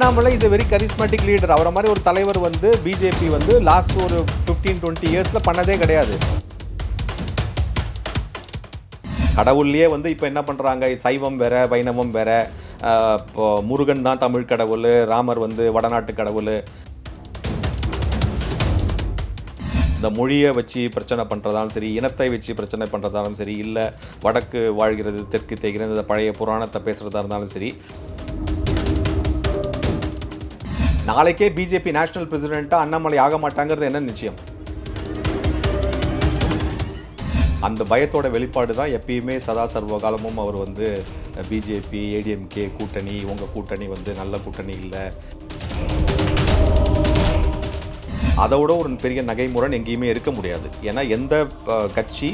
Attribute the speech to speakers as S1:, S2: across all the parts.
S1: Annamalai is a very charismatic leader அவரை மாதிரி ஒரு தலைவர் வந்து பிஜேபி வந்து லாஸ்ட் ஒரு ஃபிஃப்டீன் டுவெண்ட்டி இயர்ஸில் பண்ணதே கிடையாது. கடவுள்லேயே வந்து இப்போ என்ன பண்ணுறாங்க சைவம் வேற வைணவம் வேற இப்போ முருகன் தான் தமிழ் கடவுள் ராமர் வந்து வடநாட்டு கடவுள். இந்த மொழியை வச்சு பிரச்சனை பண்ணுறதாலும் சரி இனத்தை வச்சு பிரச்சனை பண்ணுறதாலும் சரி இல்லை வடக்கு வாழ்கிறது தெற்கு தேய்கிறது இந்த பழைய புராணத்தை பேசுகிறதா இருந்தாலும் சரி நாளைக்கே பிஜேபி நேஷனல் பிரசிடெண்ட்டாக அண்ணாமலை ஆக மாட்டாங்கிறது என்ன நிச்சயம்? அந்த பயத்தோட வெளிப்பாடு தான் எப்பயுமே சதா சர்வ காலமும் அவர் வந்து பிஜேபி ஏடிஎம்கே கூட்டணி உங்கள் கூட்டணி வந்து நல்ல கூட்டணி இல்லை. அதோட ஒரு பெரிய நகைமுரண் எங்கேயுமே இருக்க முடியாது. ஏன்னா எந்த கட்சி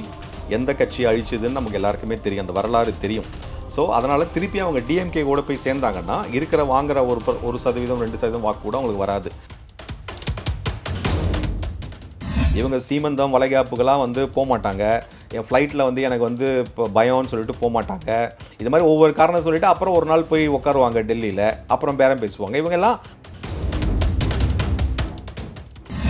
S1: எந்த கட்சி அழிச்சதுன்னு நமக்கு எல்லாருக்குமே தெரியும். அந்த வரலாறு தெரியும். ஸோ அதனால் திருப்பி அவங்க டிஎம்கே கூட போய் சேர்ந்தாங்கன்னா இருக்கிற வாங்குற ஒரு ப- ஒரு சதவீதம் ரெண்டு சதவீதம் வாக்கு கூட அவங்களுக்கு வராது. இவங்க சீமந்தம் வளைகாப்புக்கெல்லாம் வந்து போக மாட்டாங்க என் ஃப்ளைட்டில் வந்து எனக்கு வந்து இப்போ பயம்னு சொல்லிட்டு போக மாட்டாங்க இது மாதிரி ஒவ்வொரு காரணம் சொல்லிவிட்டு அப்புறம் ஒரு நாள் போய் உட்காருவாங்க டெல்லியில். அப்புறம் பேரம் பேசுவாங்க. இவங்கெல்லாம்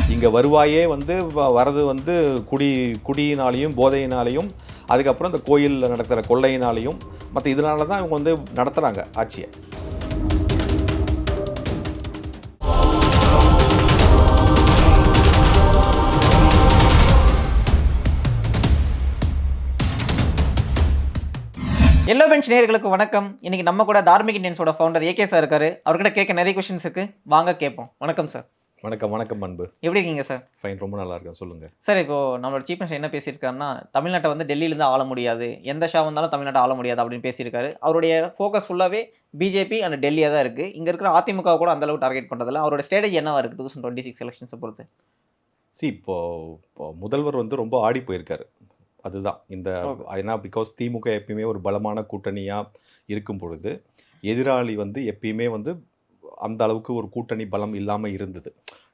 S1: இங்கே வருவாயே வந்து வ- வரது வந்து குடி குடியினாலையும் போதையினாலையும் அதுக்கப்புறம் இந்த கோயிலில் நடத்துகிற கொள்ளையினாலையும் மற்ற இதனால தான் இவங்க வந்து நடத்துகிறாங்க ஆட்சியை.
S2: எல்லோ பெஞ்ச் நேயர்களுக்கு வணக்கம். இன்னைக்கு நம்ம கூட தார்மிக் இண்டியன்ஸோட ஃபவுண்டர் ஏகே சார் இருக்காரு. அவர்கிட்ட கேட்க நிறைய கொஷின்ஸுக்கு இருக்கு. வாங்க கேட்போம். வணக்கம் சார்
S1: வணக்கம் வணக்கம் அன்பு.
S2: எப்படி இருக்கீங்க சார்
S1: ஃபைன் ரொம்ப நல்லா இருக்கேன். சொல்லுங்கள்
S2: சார் இப்போ நம்மளோட சீஃப் மினிஸ்டர் என்ன பேசியிருக்காருன்னா தமிழ்நாட்டை வந்து டெல்லியிலேருந்து ஆள முடியாது. எந்த ஷா வந்தாலும் தமிழ்நாட்டை ஆள முடியாது அப்படின்னு பேசியிருக்காரு. அவருடைய ஃபோக்கஸ் ஃபுல்லாகவே பிஜேபி அண்ட் டெல்லியாக தான் இருக்குது இங்கே இருக்கிற அதிமுக கூட அந்த அளவுக்கு டார்கெட் பண்ணுறதில்ல அவரோட ஸ்ட்ராட்டஜி என்னவா இருக்குது டூ தௌசண்ட் டுவெண்ட்டி சிக்ஸ் எலெக்ஷன்ஸை பொறுத்து?
S1: சி இப்போ முதல்வர் வந்து ரொம்ப ஆடி போயிருக்காரு. அதுதான். இந்த. ஏன்னா பிகாஸ் திமுக எப்பயுமே ஒரு பலமான கூட்டணியாக இருக்கும் பொழுது எதிராளி வந்து எப்பயுமே வந்து அந்த அளவுக்கு ஒரு கூட்டணி பலம் இல்லாமல் இருந்தது.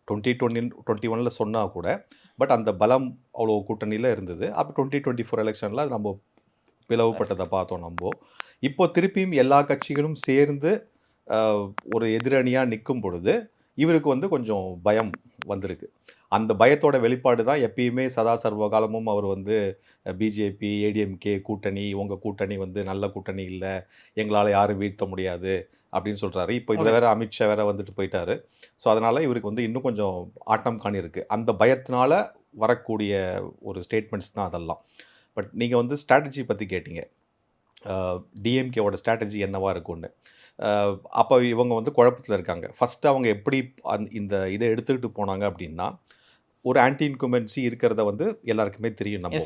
S1: டுவெண்ட்டி டுவெண்ட்டி டுவெண்ட்டி ஒனில் சொன்னால் கூட பட் அந்த பலம் அவ்வளோ கூட்டணியில் இருந்தது. அப்போ டுவெண்ட்டி டுவெண்ட்டி ஃபோர் எலெக்ஷனில் அது நம்ம பிளவுபட்டதை பார்த்தோம் நம்ம. இப்போ திருப்பியும் எல்லா கட்சிகளும் சேர்ந்து ஒரு எதிரணியாக நிற்கும் பொழுது இவருக்கு வந்து கொஞ்சம் பயம் வந்திருக்கு. அந்த பயத்தோட வெளிப்பாடு தான் எப்பயுமே சதா சர்வ காலமும் அவர் வந்து பிஜேபி ஏடிஎம்கே கூட்டணி உங்கள் கூட்டணி வந்து நல்ல கூட்டணி இல்லை எங்களால் யாரும் வீழ்த்த முடியாது அப்படின்னு சொல்கிறாரு இப்போ இதில். வேற அமித்ஷா வேற வந்துட்டு போயிட்டாரு. ஸோ அதனால் இவருக்கு வந்து இன்னும் கொஞ்சம் ஆட்டம் காணியிருக்கு அந்த பயத்தினால வரக்கூடிய ஒரு ஸ்டேட்மெண்ட்ஸ் தான் அதெல்லாம். பட் நீங்கள் வந்து ஸ்ட்ராட்டஜி பற்றி கேட்டீங்க. டிஎம்கேவோட ஸ்ட்ராட்டஜி என்னவா இருக்கும்னு. அப்போ இவங்க வந்து குழப்பத்தில் இருக்காங்க. ஃபஸ்ட்டு அவங்க எப்படி அந் இந்த இதை எடுத்துக்கிட்டு போனாங்க அப்படின்னா ஒரு ஆன்டி இன்குமென்சி இருக்கிறத வந்து எல்லாருக்குமே தெரியும் நம்ம.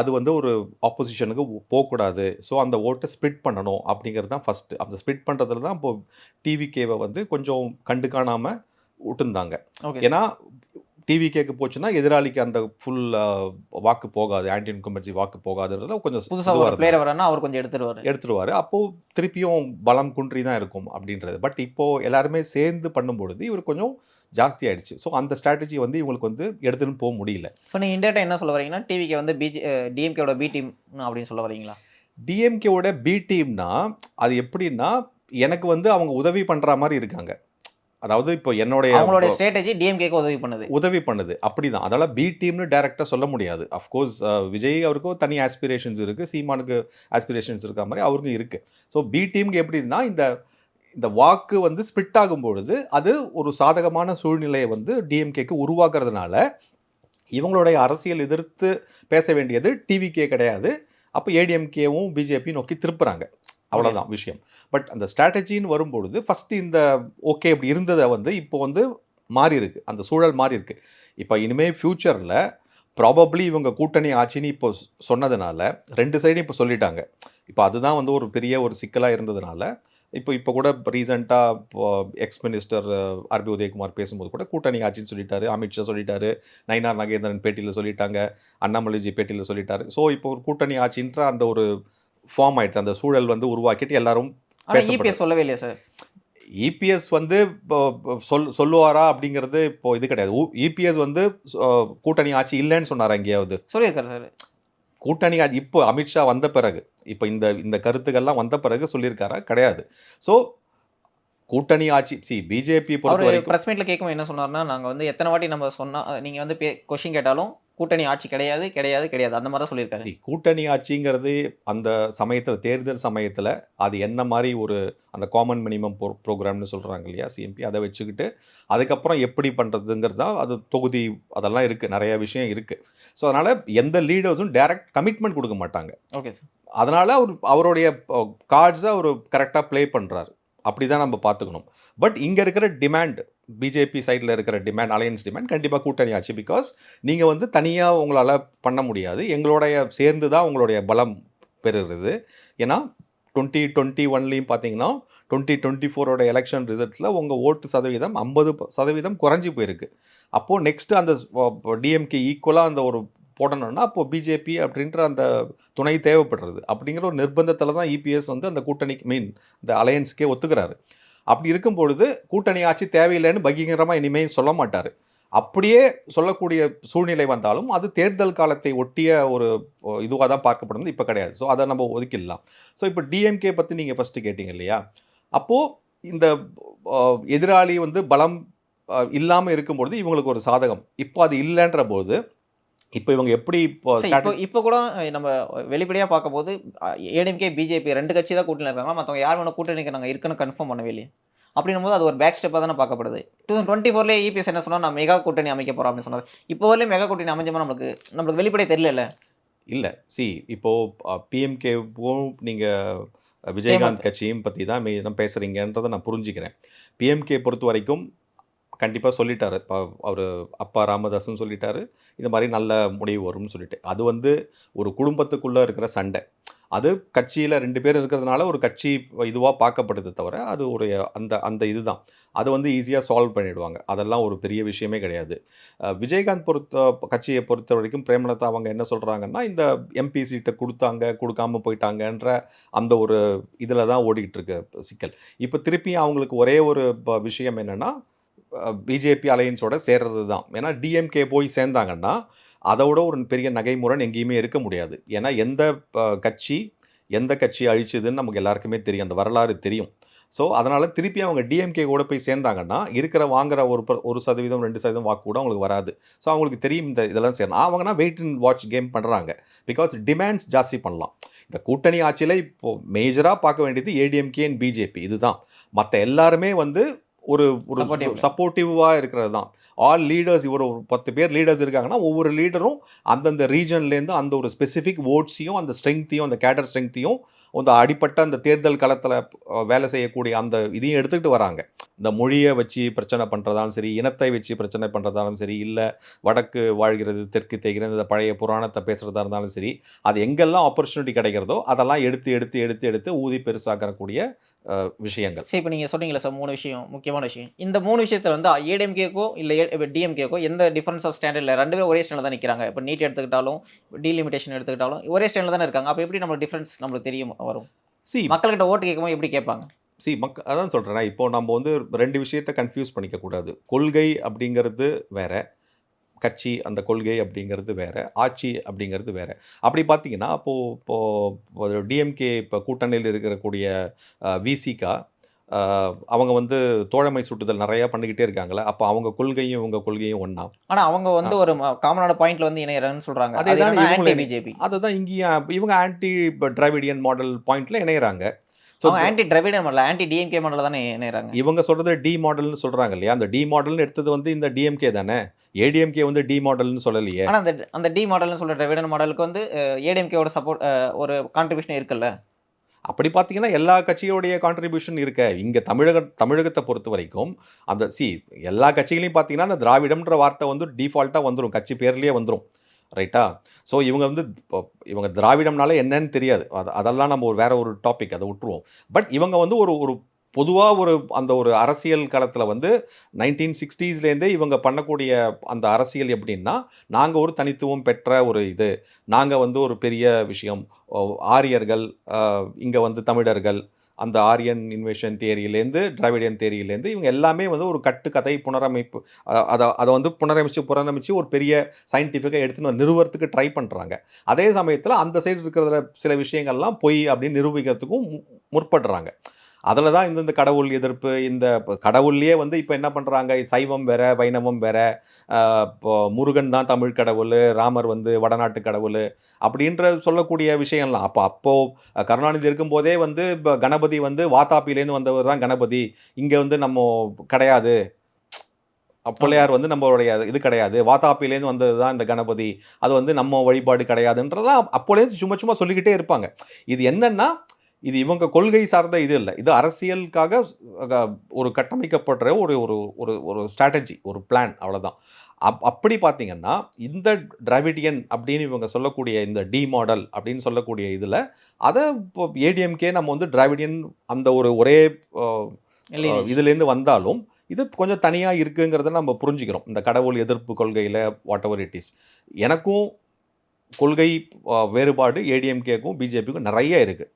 S1: அது வந்து ஒரு ஆப்போசிஷனுக்கு போகக்கூடாது ஸோ அந்த ஓட்டை ஸ்ப்ளிட் பண்ணணும் அப்படிங்கிறது தான் ஃபஸ்ட்டு அந்த ஸ்ப்ளிட் பண்ணுறதுல தான் இப்போ டிவிகேவை வந்து கொஞ்சம் கண்டு காணாமல் விட்டுருந்தாங்க ஏன்னா டிவிகேக்கு போச்சுன்னா எதிராளிக்கு அந்த ஃபுல் வாக்கு போகாது. ஆன்டி இன்குமென்சி வாக்கு போகாதுன்றதுல கொஞ்சம்
S2: புதுசாக ஒரு. பிளேயர் வரனா அவர் கொஞ்சம் எடுத்துருவாரு.
S1: எடுத்துருவாரு. அப்போ திருப்பியும் பலம் குன்றி தான் இருக்கும் அப்படின்றது. பட் இப்போ எல்லாருமே சேர்ந்து பண்ணும்பொழுது இவர் கொஞ்சம் ஜாஸ்தி ஆயிடுச்சு. ஸோ அந்த ஸ்ட்ராட்டஜி வந்து இவங்களுக்கு வந்து எடுத்துன்னு போக முடியல.
S2: ஸோ நீங்கள் இந்தியாட்ட என்ன சொல்ல வரீங்கன்னா டிவிக்கு வந்து பிஜே டிஎம்கேவோட பி டீம் அப்படின்னு சொல்ல வரீங்களா?
S1: டிஎம்கேவோட பி டீம்னா அது எப்படின்னா எனக்கு வந்து அவங்க உதவி பண்ற மாதிரி இருக்காங்க. அதாவது இப்போ என்னுடைய
S2: அவங்களோட ஸ்ட்ராட்டஜி டிஎம்கேக்கு உதவி பண்ணுது.
S1: உதவி பண்ணுது. அப்படிதான். அதனால பி டீம்னு டைரக்டா சொல்ல முடியாது. அஃப்கோர்ஸ் விஜய் அவருக்கும் தனி ஆஸ்பிரேஷன்ஸ் இருக்கு. சீமானுக்கு ஆஸ்பிரேஷன்ஸ் இருக்க மாதிரி அவருக்கும் இருக்கு. ஸோ பி டீமுக்கு எப்படின்னா இந்த இந்த வாக்கு வந்து ஸ்பிட் ஆகும் பொழுது அது ஒரு சாதகமான சூழ்நிலையை வந்து டிஎம்கேக்கு உருவாக்குறதுனால இவங்களுடைய அரசியல் எதிர்த்து பேச வேண்டியது டிவிகே கிடையாது. அப்போ ஏடிஎம்கேவும் பிஜேபி நோக்கி திருப்புறாங்க. அவ்வளோதான் விஷயம். பட் அந்த ஸ்ட்ராட்டஜின்னு வரும்பொழுது ஃபர்ஸ்ட் இந்த ஓகே இப்படி இருந்ததை வந்து இப்போ வந்து மாறி இருக்கு. அந்த சூழல் மாறி இருக்கு. இப்போ இனிமே ஃப்யூச்சரில் ப்ராபப்ளி இவங்க கூட்டணி ஆட்சின்னு இப்போ சொன்னதுனால ரெண்டு சைடும் இப்போ சொல்லிட்டாங்க. இப்போ அதுதான் வந்து ஒரு பெரிய ஒரு சிக்கலாக இருந்ததுனால இப்போ இப்போ கூட ரீசெண்டாக இப்போ எக்ஸ் மினிஸ்டர் ஆர்பி உதயகுமார் பேசும்போது கூட கூட்டணி ஆட்சின்னு சொல்லிட்டாரு. அமித்ஷா சொல்லிட்டாரு. நயினார் நாகேந்திரன் பேட்டியில் சொல்லிட்டாங்க. அண்ணாமலைஜி பேட்டியில் சொல்லிட்டாரு. ஸோ இப்போ ஒரு கூட்டணி ஆட்சின்ற அந்த ஒரு ஃபார்ம் ஆயிடுச்சு. அந்த சூழல் வந்து உருவாக்கிட்டு எல்லாரும்.
S2: இபிஎஸ் சொல்லவே இல்லையா சார்?
S1: இபிஎஸ் வந்து இப்போ இப்போ சொல் சொல்லுவாரா அப்படிங்கிறது இப்போ இது கிடையாது. இபிஎஸ் வந்து அஹ், கூட்டணி ஆட்சி இல்லைன்னு சொன்னாரா எங்கேயாவது?
S2: சொல்லியிருக்காரு சார்.
S1: கூட்டணி இப்போ அமித்ஷா வந்த பிறகு இப்போ இந்த இந்த கருத்துக்கள்லாம் வந்த பிறகு சொல்லியிருக்காரா? கிடையாது. ஸோ கூட்டணி ஆட்சி சி பிஜேபி பொறுத்த வரைக்கும்
S2: பிரஸ் மீட்ல கேட்கும் என்ன சொன்னார்னா நாங்க வந்து எத்தனை வாட்டி நம்ம சொன்னா நீங்க வந்து கொஸ்டின் கேட்டாலும் கூட்டணி ஆட்சி கிடையாது கிடையாது கிடையாது. அந்த மாதிரி தான் சொல்லியிருக்காரு
S1: கூட்டணி ஆட்சிங்கிறது அந்த சமயத்தில் தேர்தல் சமயத்தில் அது என்ன மாதிரி ஒரு அந்த காமன் மினிமம் ப்ரோக்ராம்னு சொல்கிறாங்க இல்லையா சிஎம்பி அதை வச்சுக்கிட்டு அதுக்கப்புறம் எப்படி பண்ணுறதுங்கிறது தான் அது தொகுதி அதெல்லாம் இருக்குது நிறைய விஷயம் இருக்குது ஸோ அதனால் எந்த லீடர்ஸும் டைரக்ட் கமிட்மெண்ட் கொடுக்க மாட்டாங்க.
S2: Okay sir.
S1: அதனால் அவர் அவருடைய கார்ட்ஸை அவர் கரெக்டாக ப்ளே பண்ணுறாரு அப்படி தான் நம்ம பார்த்துக்கணும். பட் இங்கே இருக்கிற டிமாண்ட் பிஜேபி சைடில் இருக்கிற டிமாண்ட் அலையன்ஸ் டிமாண்ட் கண்டிப்பாக கூட்டணி ஆச்சு பிகாஸ் நீங்கள் வந்து தனியாக உங்களால் பண்ண முடியாது. எங்களுடைய சேர்ந்து தான் உங்களுடைய பலம் பெறுகிறது. ஏன்னா டுவெண்ட்டி டுவெண்ட்டி ஒன்லேயும் பார்த்தீங்கன்னா டுவெண்ட்டி டுவெண்ட்டி ஃபோரோட எலெக்ஷன் ரிசல்ட்ஸில் உங்கள் ஓட்டு சதவீதம் ஐம்பது சதவீதம் குறைஞ்சி போயிருக்கு. அப்போது நெக்ஸ்ட்டு அந்த டிஎம்கே ஈக்குவலாக அந்த ஒரு போடணும்னா அப்போ பிஜேபி அப்படின்ற அந்த துணை தேவைப்படுறது. அப்படிங்கிற ஒரு நிர்பந்தத்தில் தான் இபிஎஸ் வந்து அந்த கூட்டணிக்கு மீன் இந்த அலையன்ஸுக்கே ஒத்துக்கிறாரு. அப்படி இருக்கும் பொழுது கூட்டணி ஆட்சி தேவையில்லைன்னு பகிரங்கமாக இனிமேல் சொல்ல மாட்டார். அப்படியே சொல்லக்கூடிய சூழ்நிலை வந்தாலும் அது தேர்தல் காலத்தை ஒட்டிய ஒரு இதுவாக தான் பார்க்கப்படுது இப்போ கிடையாது. ஸோ அதை நம்ம ஒதுக்கிடலாம். ஸோ இப்போ டிஎம்கே பற்றி நீங்கள் ஃபஸ்ட்டு கேட்டிங்க இல்லையா? அப்போது இந்த எதிராளி வந்து பலம் இல்லாமல் இருக்கும்பொழுது இவங்களுக்கு ஒரு சாதகம். இப்போ அது இல்லைன்ற போது இப்போ இவங்க எப்படி இப்போ
S2: இப்போ இப்போ கூட நம்ம வெளிப்படையா பார்க்கும்போது ஏடிஎம்கே பிஜேபி ரெண்டு கட்சி தான் கூட்டணியில் இருக்காங்க. மற்றவங்க யார் வேணும் கூட்டணிக்கு நாங்கள் இருக்குன்னு கன்ஃபார்ம் பண்ணவே இல்லையே. அப்படின்னும் போது அது ஒரு பேக் ஸ்டெப்பாக தானே பார்க்கப்படுது. டூ தௌசண்ட் டுவெண்ட்டி ஃபோர்லேயே இபிஎஸ் என்ன சொன்னால் நான் மெகா கூட்டணி அமைக்க போகிறோம் அப்படின்னு சொன்னார். இப்போ வரலையும் மெகா கூட்டணி அமைஞ்சோமா நம்மளுக்கு நம்மளுக்கு வெளிப்படையே தெரியல
S1: இல்லை. சி இப்போது பிஎம்கேவும் நீங்கள் விஜயகாந்த் கட்சியும் பற்றி தான் மீதம் பேசுகிறீங்கன்றதை நான் புரிஞ்சுக்கிறேன். பிஎம்கே பொறுத்த வரைக்கும் கண்டிப்பாக சொல்லிட்டாரு. இப்போ அவர் அப்பா ராமதாஸ்ன்னு சொல்லிட்டாரு. இந்த மாதிரி நல்ல முடிவு வரும்னு சொல்லிட்டு. அது வந்து ஒரு குடும்பத்துக்குள்ளே இருக்கிற சண்டை. அது கட்சியில் ரெண்டு பேர் இருக்கிறதுனால ஒரு கட்சி இதுவாக பார்க்கப்படுது தவிர அது ஒரு அந்த அந்த இதுதான். அது வந்து ஈஸியாக சால்வ் பண்ணிவிடுவாங்க அதெல்லாம் ஒரு பெரிய விஷயமே கிடையாது. விஜயகாந்த் பொறுத்த கட்சியை பொறுத்த வரைக்கும் பிரேமலதா அவங்க என்ன சொல்கிறாங்கன்னா இந்த எம்பி சீட்டை கொடுத்தாங்க கொடுக்காம போயிட்டாங்கன்ற அந்த ஒரு இதில் தான் ஓடிக்கிட்டு இருக்கு சிக்கல். இப்போ திருப்பி அவங்களுக்கு ஒரே ஒரு ப- விஷயம் என்னென்னா பிஜேபி அலையன்ஸோட சேர்றது தான் ஏன்னா டிஎம்கே போய் சேர்ந்தாங்கன்னா அதை விட ஒரு பெரிய நகைமுரண் எங்கேயுமே இருக்க முடியாது. ஏன்னா எந்த கட்சி எந்த கட்சி அழிச்சுதுன்னு நமக்கு எல்லாருக்குமே தெரியும். அந்த வரலாறு தெரியும். ஸோ அதனால் திருப்பி அவங்க டிஎம்கே கூட போய் சேர்ந்தாங்கன்னா இருக்கிற வாங்குற ஒரு ப- ஒரு சதவீதம் ரெண்டு சதவீதம் வாக்கு கூட அவங்களுக்கு வராது. ஸோ அவங்களுக்கு தெரியும் இந்த இதெல்லாம் செய்யணும் அவங்கன்னா வெயிட் அண்ட் வாட்ச் கேம் பண்ணுறாங்க பிகாஸ் டிமாண்ட்ஸ் ஜாஸ்தி பண்ணலாம். இந்த கூட்டணி ஆட்சியில் இப்போது மேஜராக பார்க்க வேண்டியது ஏடிஎம்கே அண்ட் பிஜேபி இதுதான். மற்ற எல்லாருமே வந்து ஒரு ஒரு. சப்போர்ட்டிவாக இருக்கிறது தான் ஆல் லீடர்ஸ் இவர் ஒரு பத்து பேர் லீடர்ஸ் இருக்காங்கன்னா ஒவ்வொரு லீடரும் அந்தந்த ரீஜன்லேருந்து அந்த ஒரு ஸ்பெசிஃபிக் ஓட்ஸையும் அந்த ஸ்ட்ரெங்த்தையும் அந்த கேடர் ஸ்ட்ரெங்த்தையும் அந்த அடிப்பட்ட அந்த தேர்தல் களத்தில் வேலை செய்யக்கூடிய அந்த இதையும் எடுத்துக்கிட்டு வராங்க இந்த மொழியை வச்சு பிரச்சனை பண்ணுறதாலும் சரி இனத்தை வச்சு பிரச்சனை பண்ணுறதாலும் சரி இல்லை வடக்கு வாழ்கிறது தெற்கு தேய்கிறது இந்த பழைய புராணத்தை பேசுகிறதா இருந்தாலும் சரி அது எங்கெல்லாம் ஆப்பர்ச்சுனிட்டி கிடைக்கிறதோ அதெல்லாம் எடுத்து எடுத்து எடுத்து எடுத்து ஊதி பெருசாக்கக்கூடிய விஷயங்கள்.
S2: சரி இப்போ நீங்கள் சொன்னீங்களே சார் மூணு விஷயம் முக்கியமான விஷயம். இந்த மூணு விஷயத்தில் வந்து ஏடிஎம்கேக்கோ இல்லை இப்போ டிஎம்கேக்கோ எந்த டிஃபரன்ஸ் ஆஃப் ஸ்டாண்டர்டில் ரெண்டு பேரும் ஒரே ஸ்டாண்டில் தான் நிற்கிறாங்க இப்போ நீட் எடுத்துக்கிட்டாலும் டீலிமிட்டேஷன் எடுத்துக்கிட்டாலும் ஒரே ஸ்டாண்டில் தானே இருக்காங்க. அப்போ எப்படி நம்மளுக்கு டிஃபரன்ஸ் நம்மளுக்கு தெரியும் வரும்?
S1: சி
S2: மக்கள்கிட்ட ஓட்டு கேட்கும்போது எப்படி கேட்பாங்க?
S1: சி மக் அதான் சொல்கிறேன் இப்போ நம்ம வந்து ரெண்டு விஷயத்தை கன்ஃபியூஸ் பண்ணிக்க கூடாது கொள்கை அப்படிங்கிறது வேற கட்சி அந்த கொள்கை அப்படிங்கிறது வேற ஆட்சி அப்படிங்கிறது வேற. அப்படி பார்த்தீங்கன்னா அப்போது இப்போது டிஎம்கே இப்போ கூட்டணியில் இருக்கக்கூடிய விசிகா அவங்க வந்து தோழமை சுட்டுதல் நிறையா பண்ணிக்கிட்டே இருக்காங்களே அப்போ அவங்க கொள்கையும் இவங்க கொள்கையும் ஒன்றா
S2: ஆனால் அவங்க வந்து ஒரு காமனான பாயிண்ட்ல வந்து இணையறன்னு சொல்கிறாங்க
S1: அதே தான்
S2: பிஜேபி
S1: அதுதான் இங்கேயும் இவங்க ஆன்டி டிராவிடியன் மாடல் பாயிண்ட்ல இணையறாங்க. So
S2: anti Dravidian model anti DMK model தானே இணையறாங்க.
S1: இவங்க சொல்றது டி மாடல்னு சொல்றாங்க இல்லையா? அந்த டி மாடல்னு எடுத்தது வந்து இந்த டிஎம்கே தானே? ஏடிஎம்கே வந்து டி மாடல்னு சொல்லலையே.
S2: ஆனால் அந்த அந்த டி மாடல்னு சொல்கிற டிராவிடன் மாடலுக்கு வந்து ஏடிஎம்கேவோட சப்போர்ட் ஒரு கான்ட்ரிபியூஷன் இருக்குல்ல?
S1: அப்படி பார்த்தீங்கன்னா எல்லா கட்சியோடைய கான்ட்ரிபியூஷன் இருக்க. இங்கே தமிழக தமிழகத்தை பொறுத்த வரைக்கும் அந்த சி எல்லா கட்சிகளையும் பார்த்தீங்கன்னா அந்த திராவிடம்ன்ற வார்த்தை வந்து டிஃபால்ட்டாக வந்துடும் கட்சி பேர்லேயே வந்துடும் ரைட்டா? ஸோ இவங்க வந்து இவங்க திராவிடம்னால என்னன்னு தெரியாது. அது அதெல்லாம் நம்ம ஒரு வேற ஒரு டாபிக் அதை விட்டுருவோம். பட் இவங்க வந்து ஒரு ஒரு பொதுவாக ஒரு அந்த ஒரு அரசியல் களத்தில் வந்து நைன்டீன் சிக்ஸ்டீஸ்லேருந்தே இவங்க பண்ணக்கூடிய அந்த அரசியல் எப்படின்னா நாங்கள் ஒரு தனித்துவம் பெற்ற ஒரு இது. நாங்கள் வந்து ஒரு பெரிய விஷயம். ஆரியர்கள் இங்கே வந்து தமிழர்கள் அந்த ஆரியன் இன்வேஷன் தேரியிலேருந்து டிராவிடியன் தேரியிலேருந்து இவங்க எல்லாமே வந்து ஒரு கட்டுக்கதை புனரமைப்பு அதை அதை வந்து புனரமைச்சு புனரமைச்சு ஒரு பெரிய சயின்டிஃபிக்காக எடுத்துன்னு நிறுவனத்துக்கு ட்ரை பண்ணுறாங்க அதே சமயத்தில் அந்த சைடு இருக்கிற சில விஷயங்கள்லாம் பொய் அப்படின்னு நிரூபிக்கிறதுக்கும் முற்படுறாங்க. அதில் தான் இந்த கடவுள் எதிர்ப்பு இந்த கடவுள்லேயே வந்து இப்போ என்ன பண்ணுறாங்க சைவம் வேற வைணவம் வேற இப்போ முருகன் தான் தமிழ் கடவுள் ராமர் வந்து வடநாட்டு கடவுள் அப்படின்ற சொல்லக்கூடிய விஷயம்லாம். அப்போ அப்போது கருணாநிதி இருக்கும்போதே வந்து இப்போ கணபதி வந்து வாத்தாப்பிலேருந்து வந்தவர் தான் கணபதி. இங்கே வந்து நம்ம கிடையாது. பிள்ளையார் வந்து நம்மளுடைய இது கிடையாது. வாத்தாப்பிலேருந்து வந்தது தான் இந்த கணபதி. அது வந்து நம்ம வழிபாடு கிடையாதுன்றதெல்லாம் அப்போலேருந்து சும்மா சும்மா சொல்லிக்கிட்டே இருப்பாங்க. இது என்னென்னா இது இவங்க கொள்கை சார்ந்த இது இல்லை. இது அரசியலுக்காக ஒரு கட்டமைக்கப்படுற ஒரு ஒரு ஒரு ஒரு ஸ்ட்ராட்டஜி ஒரு பிளான் அவ்வளவுதான். அப் அப்படி பார்த்தீங்கன்னா இந்த டிராவிடியன் அப்படின்னு இவங்க சொல்லக்கூடிய இந்த டி மாடல் அப்படின்னு சொல்லக்கூடிய இதில் அதை இப்போ ஏடிஎம்கே நம்ம வந்து டிராவிடியன் அந்த ஒரு ஒரே. இதுலேருந்து வந்தாலும் இது கொஞ்சம் தனியாக இருக்குங்கிறத நம்ம புரிஞ்சுக்கிறோம். இந்த கடவுள் எதிர்ப்பு கொள்கையில் வாட் எவர் இட் இஸ் எனக்கும் கொள்கை வேறுபாடு ஏடிஎம்கேக்கும் பிஜேபிக்கும் நிறைய இருக்கு.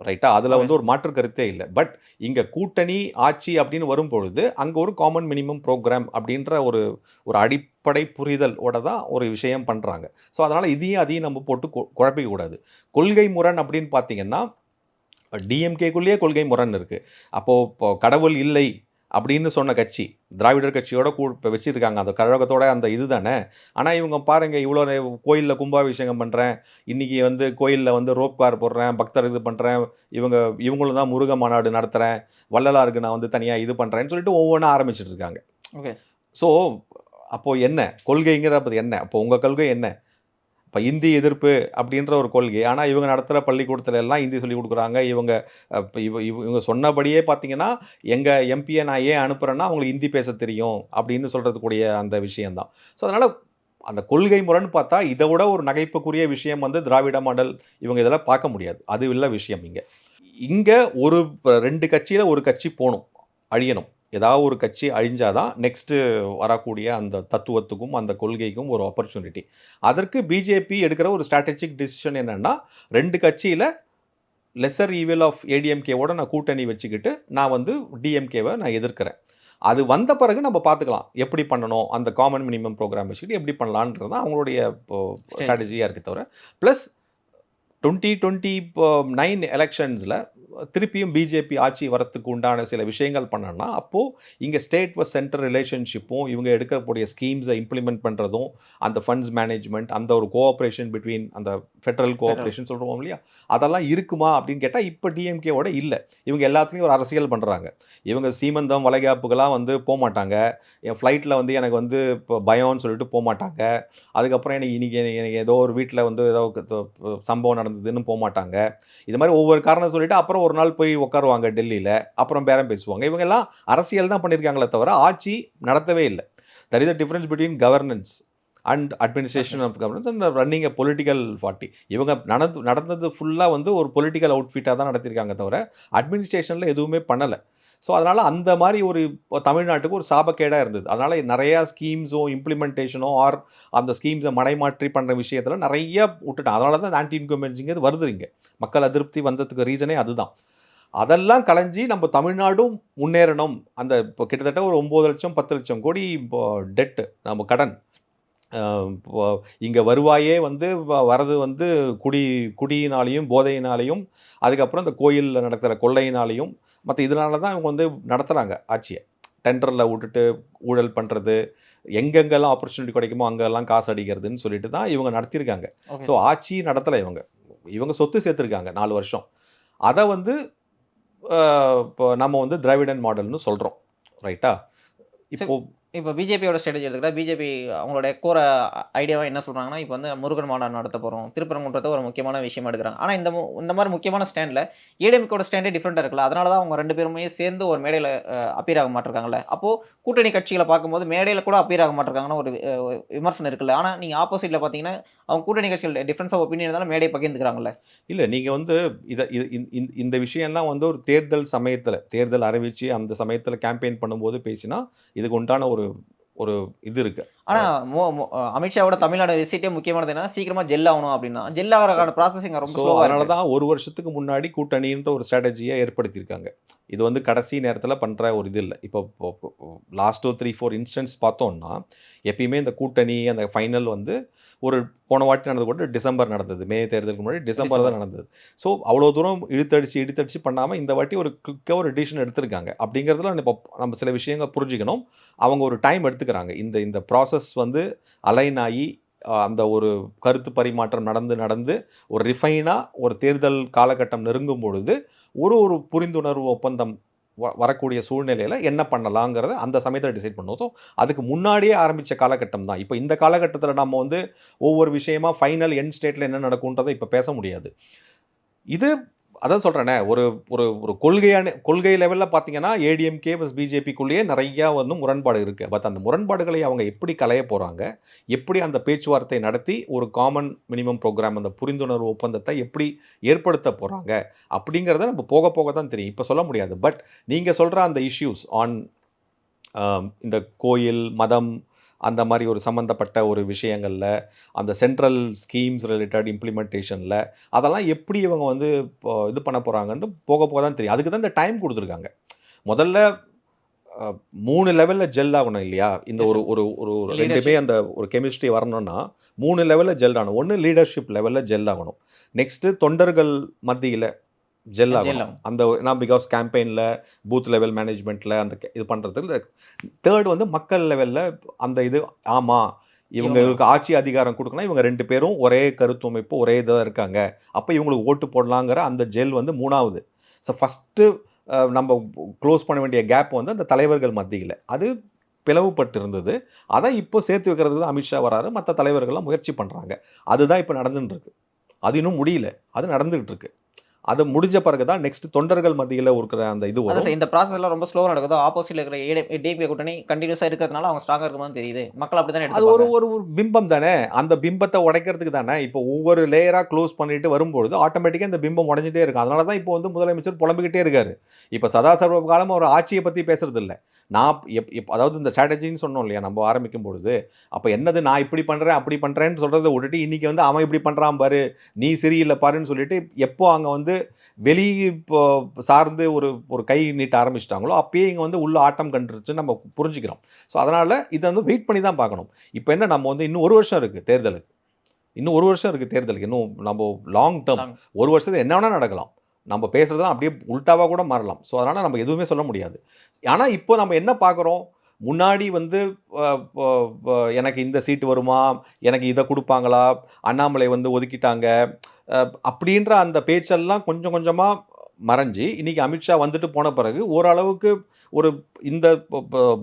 S1: ரைட்டா? அதில் வந்து ஒரு மாற்று கருத்தே இல்லை. பட் இங்கே கூட்டணி ஆட்சி அப்படின்னு வரும் பொழுது அங்கே ஒரு காமன் மினிமம் ப்ரோக்ராம் அப்படின்ற ஒரு ஒரு அடிப்படை புரிதலோட தான் ஒரு விஷயம் பண்ணுறாங்க ஸோ அதனால் இதையும் அதையும் நம்ம போட்டு கு- குழப்பிக்க கூடாது. கொள்கை முரண் அப்படின்னு பார்த்தீங்கன்னா டிஎம்கேக்குள்ளேயே கொள்கை முரண் இருக்குது அப்போது இப்போ கடவுள் இல்லை அப்படின்னு சொன்ன கட்சி திராவிடர் கட்சியோட கூ இப்போ வச்சுருக்காங்க. அந்த கழகத்தோட அந்த இது தானே ஆனால் இவங்க பாருங்க இவ்வளோ கோயிலில் கும்பாபிஷேகம் பண்ணுறேன் இன்றைக்கி வந்து கோயிலில் வந்து ரோப் கார் போடுறேன் பக்தர் இது பண்ணுறேன் இவங்க இவங்களும் தான் முருக மாநாடு நடத்துகிறேன் வள்ளலாருக்கு நான் வந்து தனியாக இது பண்ணுறேன்னு சொல்லிட்டு ஒவ்வொன்றா ஆரம்பிச்சிட்டு இருக்காங்க.
S2: ஓகே
S1: ஸோ அப்போது என்ன? கொள்கைங்கிறப்ப என்ன? அப்போ உங்கள் கொள்கை என்ன? இப்போ இந்தி எதிர்ப்பு அப்படின்ற ஒரு கொள்கை. ஆனால் இவங்க நடத்துகிற பள்ளிக்கூடத்துல எல்லாம் ஹிந்தி சொல்லி கொடுக்குறாங்க. இவங்க இப்போ இவ இவங்க சொன்னபடியே பார்த்தீங்கன்னா எங்கள் எம்பியை நான் ஏன் அனுப்புகிறேன்னா அவங்களுக்கு ஹிந்தி பேச தெரியும் அப்படின்னு சொல்கிறதுக்கூடிய அந்த விஷயந்தான் ஸோ அதனால் அந்த கொள்கை முரண்னு பார்த்தா இதை விட ஒரு நகைப்புக்குரிய விஷயம் வந்து திராவிட மாடல் இவங்க இதெல்லாம் பார்க்க முடியாது. அது இல்லை விஷயம் இங்கே. இங்கே ஒரு ரெண்டு கட்சியில் ஒரு கட்சி போகணும் அழியணும். ஏதாவது ஒரு கட்சி அழிஞ்சாதான் நெக்ஸ்ட்டு வரக்கூடிய அந்த தத்துவத்துக்கும் அந்த கொள்கைக்கும் ஒரு ஆப்பர்ச்சுனிட்டி அதற்கு பிஜேபி எடுக்கிற ஒரு ஸ்ட்ராட்டஜிக் டிசிஷன் என்னன்னா ரெண்டு கட்சியில் லெசர் ஈவில் ஆஃப் ஏடிஎம்கேவோட நான் கூட்டணி வச்சுக்கிட்டு நான் வந்து டிஎம்கேவை நான் எதிர்க்கிறேன். அது வந்த பிறகு நம்ம பார்த்துக்கலாம். எப்படி பண்ணணும்? அந்த காமன் மினிமம் ப்ரோக்ராம் வச்சுக்கிட்டு எப்படி பண்ணலான்றது தான் அவங்களுடைய ஸ்ட்ராட்டஜியாக இருக்கு தவிர. ப்ளஸ் டுவெண்ட்டி டுவெண்ட்டி நைன் எலெக்ஷன்ஸில் திருப்பியும் பிஜேபி ஆட்சி வரத்துக்கு உண்டான சில விஷயங்கள் பண்ணனா அப்போது இங்கே ஸ்டேட் வஸ் சென்டர் ரிலேஷன்ஷிப்பும் இவங்க எடுக்கக்கூடிய ஸ்கீம்ஸை இம்ப்ளிமெண்ட் பண்ணுறதும் அந்த ஃபண்ட்ஸ் மேனேஜ்மெண்ட் அந்த ஒரு கோஆப்ரேஷன் பிட்வீன் அந்த ஃபெட்ரல் கோஆப்ரேஷன் சொல்கிறோம் இல்லையா? அதெல்லாம் இருக்குமா அப்படின்னு கேட்டால் இப்போ டிஎம்கேவோட இல்லை. இவங்க எல்லாத்துலேயும் ஒரு அரசியல் பண்ணுறாங்க இவங்க சீமந்தம் வளைகாப்புக்கெல்லாம் வந்து போக மாட்டாங்க என் ஃப்ளைட்டில் வந்து எனக்கு வந்து இப்போ பயம்னு சொல்லிட்டு போக மாட்டாங்க அதுக்கப்புறம் எனக்கு இன்னைக்கு எனக்கு ஏதோ ஒரு வீட்டில் வந்து ஏதோ சம்பவம் நடந்ததுன்னு போக மாட்டாங்க இது மாதிரி ஒவ்வொரு காரணம் சொல்லிட்டு அப்புறம் ஒரு நாள் போய் உட்காருவாங்க டெல்லியில் அப்புறம் பேரம் பேசுவாங்க. இவங்க எல்லாம் அரசியல் தான் பண்ணியிருக்காங்களே தவிர ஆட்சி நடத்தவே இல்லை. There is a difference between governance and administration of governance and running a political party இவங்க நடந்து நடந்தது ஃபுல்லாக வந்து ஒரு பொலிட்டிக்கல் அவுட்ஃபிட்டாக தான் நடத்தியிருக்காங்க தவிர அட்மினிஸ்ட்ரேஷனில் எதுவுமே பண்ணலை. ஸோ அதனால் அந்த மாதிரி ஒரு இப்போ தமிழ்நாட்டுக்கு ஒரு சாபக்கேடாக இருந்தது. அதனால் நிறையா ஸ்கீம்ஸோ இம்ப்ளிமெண்டேஷனோ ஆர் அந்த ஸ்கீம்ஸை மனைமாற்றி பண்ணுற விஷயத்தில் நிறைய விட்டுட்டேன். அதனால தான் ஆன்டி இன்கம்பன்சிங்கிறது வருது இங்கே. மக்கள் அதிருப்தி வந்ததுக்கு ரீசனே அதுதான். அதெல்லாம் கலைஞ்சி நம்ம தமிழ்நாடும் முன்னேறணும். அந்த இப்போ கிட்டத்தட்ட ஒரு ஒம்பது லட்சம் பத்து லட்சம் கோடி இப்போ டெட்டு நம்ம கடன். இங்கே வருவாயே வந்து வரது வந்து குடி குடியினாலையும் போதையினாலையும் அதுக்கப்புறம் இந்த கோயிலில் நடத்துகிற கொள்ளையினாலையும் மற்ற இதனால தான் இவங்க வந்து நடத்துகிறாங்க ஆட்சியை. டெண்டரில் விட்டுட்டு ஊழல் பண்ணுறது எங்கெங்கெல்லாம் ஆப்பர்ச்சுனிட்டி கிடைக்குமோ அங்கெல்லாம் காசு அடிக்கிறதுன்னு சொல்லிட்டு தான் இவங்க நடத்தியிருக்காங்க ஸோ ஆட்சி நடத்தலை இவங்க. இவங்க சொத்து சேர்த்துருக்காங்க நாலு வருஷம். அதை வந்து இப்போ நம்ம வந்து திராவிடன் மாடல்னு சொல்கிறோம் ரைட்டா? இப்போ
S2: இப்போ பிஜேபியோட ஸ்ட்ராட்டஜி எடுத்துக்கிட்டா பிஜேபி அவங்களோட கோர ஐடியாவாக என்ன சொல்கிறாங்கன்னா இப்போ வந்து முருகன் மாநாடு நடத்த போகிறோம் திருப்பரங்குன்றத்தை ஒரு முக்கியமான விஷயமா எடுக்கிறாங்க. ஆனால் இந்த மு- இந்த மாதிரி முக்கியமான ஸ்டாண்டில் ஏடிஎம்கோட ஸ்டாண்டே டிஃப்ரெண்ட்டாக இருக்குல்ல. அதனால தான் அவங்க ரெண்டு பேருமே சேர்ந்து ஒரு மேடையில் அப்பீர் ஆக மாட்டிருக்காங்கல்ல. அப்போது கூட்டணி கட்சிகளை பார்க்கும்போது மேடையில் கூட அப்பீர் ஆக மாட்டிருக்காங்கன்னு ஒரு விமர்சனம் இருக்குல்ல. ஆனால் நீங்கள் ஆப்போசிட்டில் பார்த்தீங்கன்னா அவங்க கூட்டணி கட்சிகள் டிஃப்ரென்ஸ் ஆஃப் ஒப்பீனியன் இருந்தாலும் மேடையை பகிர்ந்துக்கிறாங்கல்ல.
S1: இல்லை நீங்கள் வந்து இதை இந்த- இந்த- இந்த விஷயம்லாம் வந்து ஒரு தேர்தல் சமயத்தில் தேர்தல் அறிவித்து அந்த சமயத்தில் கேம்பெயின் பண்ணும்போது பேசினா இதுக்கு உண்டான ஒரு ஒரு இது இருக்குது
S2: ஆனா மோ- மோ- அமித்ஷாவோட தமிழ்நாடு விசிட்டே முக்கியமானது என்ன சீக்கிரமா ஜெல் ஆகணும் அப்படின்னா. ஜெல் ஆகிறதுக்கான ப்ராசஸிங் ரொம்ப
S1: ஸோ
S2: ஸ்லோவா
S1: அதனால தான் ஒரு வருஷத்துக்கு முன்னாடி கூட்டணின்ற ஒரு ஸ்ட்ராட்டஜியை ஏற்படுத்தியிருக்காங்க. இது வந்து கடைசி நேரத்தில் பண்ணுற ஒரு இது இல்லை. இப்போ last two three four instances பார்த்தோம்னா எப்பயுமே இந்த கூட்டணி அந்த ஃபைனல் வந்து ஒரு போன வாட்டி நடந்தது கூட டிசம்பர் நடந்தது. மே தேர்தலுக்கு முன்னாடி டிசம்பர் தான் நடந்தது. ஸோ அவ்வளோ தூரம் இழுத்தடிச்சு இழுத்தடிச்சு பண்ணாமல் இந்த வாட்டி ஒரு குயிக்காக ஒரு டிசிஷன் எடுத்திருக்காங்க. அப்படிங்கிறதுல இப்போ நம்ம சில விஷயங்கள் புரிஞ்சுக்கணும். அவங்க ஒரு டைம் எடுத்துக்கிறாங்க. இந்த இந்த ப்ராசஸ் ப்ராசஸ் வந்து அலைன் ஆகி அந்த ஒரு கருத்து பரிமாற்றம் நடந்து நடந்து ஒரு ரிஃபைனாக ஒரு தேர்தல் காலகட்டம் நெருங்கும் பொழுது ஒரு ஒரு புரிந்துணர்வு ஒப்பந்தம் வ- வரக்கூடிய சூழ்நிலையில் என்ன பண்ணலாங்கிறத அந்த சமயத்தில் டிசைட் பண்ணுவோம். ஸோ அதுக்கு முன்னாடியே ஆரம்பித்த காலகட்டம் தான். இப்போ இந்த காலகட்டத்தில் நம்ம வந்து ஒவ்வொரு விஷயமா ஃபைனல் எண்ட் ஸ்டேட்டில் என்ன நடக்கும்ன்றதை இப்போ பேச முடியாது. இது அதான் சொல்கிறேனே ஒரு ஒரு ஒரு கொள்கையான கொள்கை லெவலில் பார்த்தீங்கன்னா ஏடிஎம்கே வஸ் பிஜேபிக்குள்ளேயே நிறையா வந்து முரண்பாடு இருக்குது பட் அந்த முரண்பாடுகளை அவங்க எப்படி களைய போகிறாங்க எப்படி அந்த பேச்சுவார்த்தை நடத்தி ஒரு காமன் மினிமம் ப்ரோக்ராம் அந்த புரிந்துணர்வு ஒப்பந்தத்தை எப்படி ஏற்படுத்த போகிறாங்க அப்படிங்கிறத நம்ம போக போக தான் தெரியும். இப்போ சொல்ல முடியாது. பட் நீங்கள் சொல்கிற அந்த இஷ்யூஸ் ஆன் um, இந்த கோயில் மதம் அந்த மாதிரி ஒரு சம்மந்தப்பட்ட ஒரு விஷயங்களில் அந்த சென்ட்ரல் ஸ்கீம்ஸ் ரிலேட்டட் இம்ப்ளிமெண்டேஷனில் அதெல்லாம் எப்படி இவங்க வந்து இப்போ இது பண்ண போகிறாங்கன்னு போக போக தான் தெரியும். அதுக்கு தான் இந்த டைம் கொடுத்துருக்காங்க. முதல்ல மூணு லெவலில் ஜெல் ஆகணும் இல்லையா? இந்த ஒரு ஒரு ஒரு ஒரு ரெண்டுமே அந்த ஒரு கெமிஸ்ட்ரி வரணும்னா மூணு லெவலில் ஜெல் ஆகணும். ஒன்று லீடர்ஷிப் லெவலில் ஜெல் ஆகணும். நெக்ஸ்ட்டு தொண்டர்கள் மத்தியில் ஜெல் ஆகணும். அந்த நான் பிகாஸ் கேம்பெயினில் பூத் லெவல் மேனேஜ்மெண்ட்டில் அந்த இது பண்ணுறதுல தேர்ட் வந்து மக்கள் லெவலில் அந்த இது ஆமாம் இவங்களுக்கு ஆட்சி அதிகாரம் கொடுக்கணும் இவங்க ரெண்டு பேரும் ஒரே கருத்தமைப்பு ஒரே இதாக இருக்காங்க. அப்போ இவங்களுக்கு ஓட்டு போடலாங்கிற அந்த ஜெல் வந்து மூணாவது. ஸோ ஃபஸ்ட்டு நம்ம க்ளோஸ் பண்ண வேண்டிய கேப் வந்து அந்த தலைவர்கள் மத்தியில். அது பிளவுபட்டு இருந்தது அதை இப்போ சேர்த்து வைக்கிறதுக்கு தான் அமித்ஷா வராரு. மற்ற தலைவர்கள்லாம் முயற்சி பண்ணுறாங்க அதுதான் இப்போ நடந்துட்டு இருக்கு அது இன்னும் முடியல. அது நடந்துகிட்டு இருக்கு. அது முடிஞ்ச பிறகு தான் நெக்ஸ்ட் தொண்டர்கள் மத்தியில் இருக்கிற அந்த இது வரும்.
S2: இந்த ப்ராசஸ் எல்லாம் ரொம்ப ஸ்லோவா நடக்குதோ. ஆப்போசிட்ல இருக்கிற டிபி கூட்டணி கண்டினியூஸா இருக்கிறதுனால அவங்க ஸ்ட்ராங்கா இருக்குமான்னு தெரியுது. மக்கள் அப்படிதான்
S1: அது ஒரு ஒரு ஒரு பிம்பம் தானே? அந்த பிம்பத்தை உடைக்கிறதுக்கு தானே? இப்போ ஒவ்வொரு லேயராக க்ளோஸ் பண்ணிட்டு வரும்பொழுது ஆட்டோமேட்டிக்காக இந்த பிம்பம் உடஞ்சிட்டே இருக்கும். அதனால தான் இப்போ வந்து முதலமைச்சர் புலம்பிக்கிட்டே இருக்காரு. இப்போ சதா சர்வ காலம் ஒரு ஆட்சியை பற்றி பேசுறது இல்லை நான் எப் எப் அதாவது இந்த ஸ்ட்ராட்டஜின்னு சொன்னோம் இல்லையா நம்ம ஆரம்பிக்கும் பொழுது அப்போ என்னது நான் இப்படி பண்ணுறேன் அப்படி பண்ணுறேன்னு சொல்கிறத விட்டுட்டு இன்றைக்கி வந்து அவன் இப்படி பண்ணுறான் பாரு நீ சரியில்லை பாருன்னு சொல்லிட்டு எப்போ அங்கே வந்து வெளி இப்போ சார்ந்து ஒரு ஒரு கை நீட்ட ஆரம்பிச்சிட்டாங்களோ அப்பயே இங்கே வந்து உள்ள ஆட்டம் கண்டுருச்சு நம்ம புரிஞ்சுக்கிறோம். ஸோ அதனால் இதை வந்து வெயிட் பண்ணி தான் பார்க்கணும். இப்போ என்ன நம்ம வந்து இன்னும் ஒரு வருஷம் இருக்குது தேர்தலுக்கு. இன்னும் ஒரு வருஷம் இருக்குது தேர்தலுக்கு. இன்னும் நம்ம லாங் டேர்ம். ஒரு வருஷத்துல என்ன வேணால் நடக்கலாம். நம்ம பேசுகிறதுலாம் அப்படியே உல்டாவாக கூட மாறலாம். ஸோ அதனால் நம்ம எதுவுமே சொல்ல முடியாது. ஆனால் இப்போ நம்ம என்ன பார்க்குறோம்? முன்னாடி வந்து எனக்கு இந்த சீட்டு வருமா? எனக்கு இதை கொடுப்பாங்களா? அண்ணாமலை வந்து ஒதுக்கிட்டாங்க. அப்படின்ற அந்த பேச்செல்லாம் கொஞ்சம் கொஞ்சமாக மறைஞ்சு இன்றைக்கி அமித்ஷா வந்துட்டு போன பிறகு ஓரளவுக்கு ஒரு இந்த